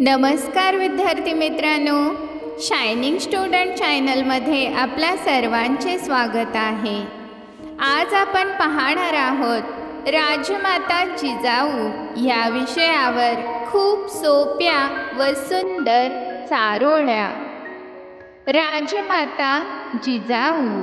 नमस्कार विद्यार्थी मित्रांनो. शायनिंग स्टुडंट चॅनलमध्ये आपल्या सर्वांचे स्वागत आहे. आज आपण पाहणार आहोत राजमाता जिजाऊ या विषयावर खूप सोप्या व सुंदर चारोळ्या. राजमाता जिजाऊ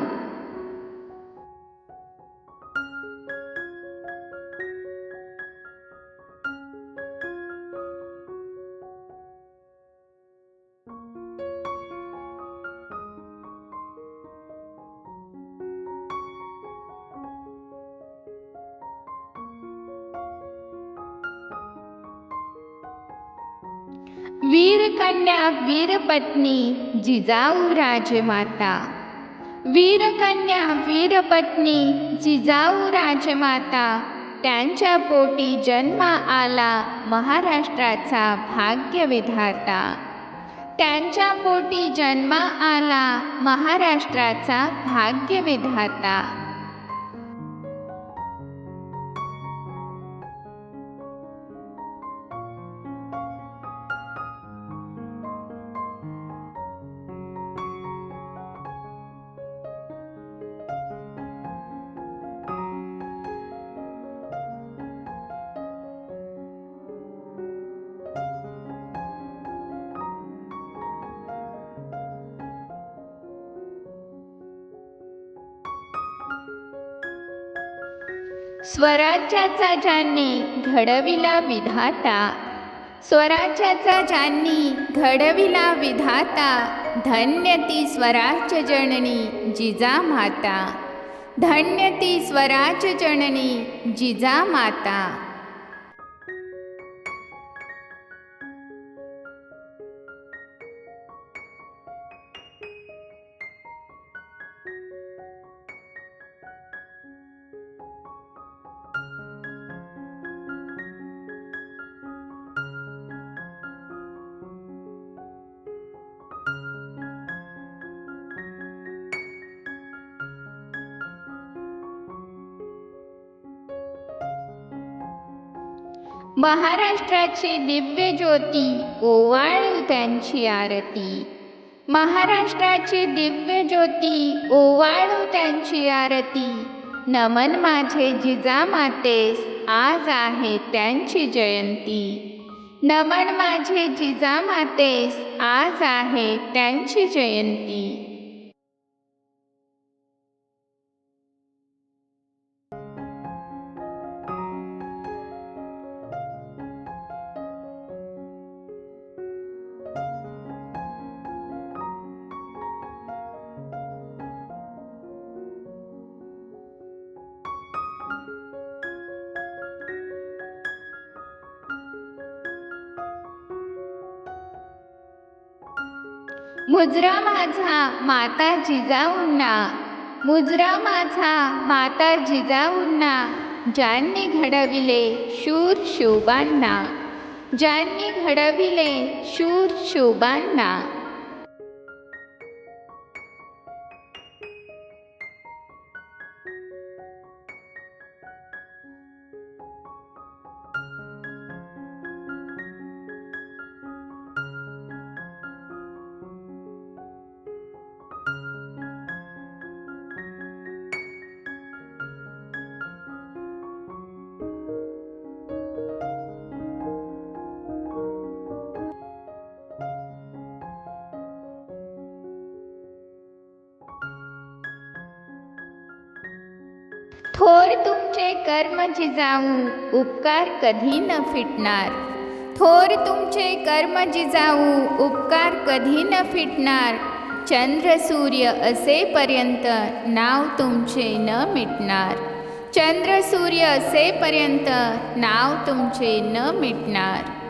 वीरकन्या वीरपत्नी जिजाऊ राजमाता. वीरकन्या वीरपत्नी जिजाऊ राजमाता. त्यांच्या पोटी जन्म आला महाराष्ट्राचा भाग्यविधाता. त्यांच्या पोटी जन्म आला महाराष्ट्राचा भाग्यविधाता. स्वराज्याचा ज्यांनी घडविला विधाता स्वराज्याचा ज्यांनी घडविला विधाता धन्य ती स्वराज्य जननी जिजा माता धन्य ती स्वराज्य जननी जिजा माता महाराष्ट्राची दिव्य ज्योती ओवाळू त्यांची आरती. महाराष्ट्राची दिव्य ज्योती ओवाळू त्यांची आरती. नमन माझे जिजामातेस आज आहे त्यांची जयंती. नमन माझे जिजामातेस आज आहे त्यांची जयंती. मुजरा माझा माता जिजाऊंना. मुजरा माझा माता जिजाऊंना. ज्यांनी घडविले शूर शोभांना. ज्यांनी घडविले शूर शोभांना. थोर तुमचे कर्म जिजाऊ उपकार कधी न फिटणार? थोर तुमचे कर्म जिजाऊ उपकार कधी न फिटणार? चंद्र सूर्य असेपर्यंत नाव तुमचे न मिटणार. चंद्र सूर्य असेपर्यंत नाव तुमचे न मिटणार.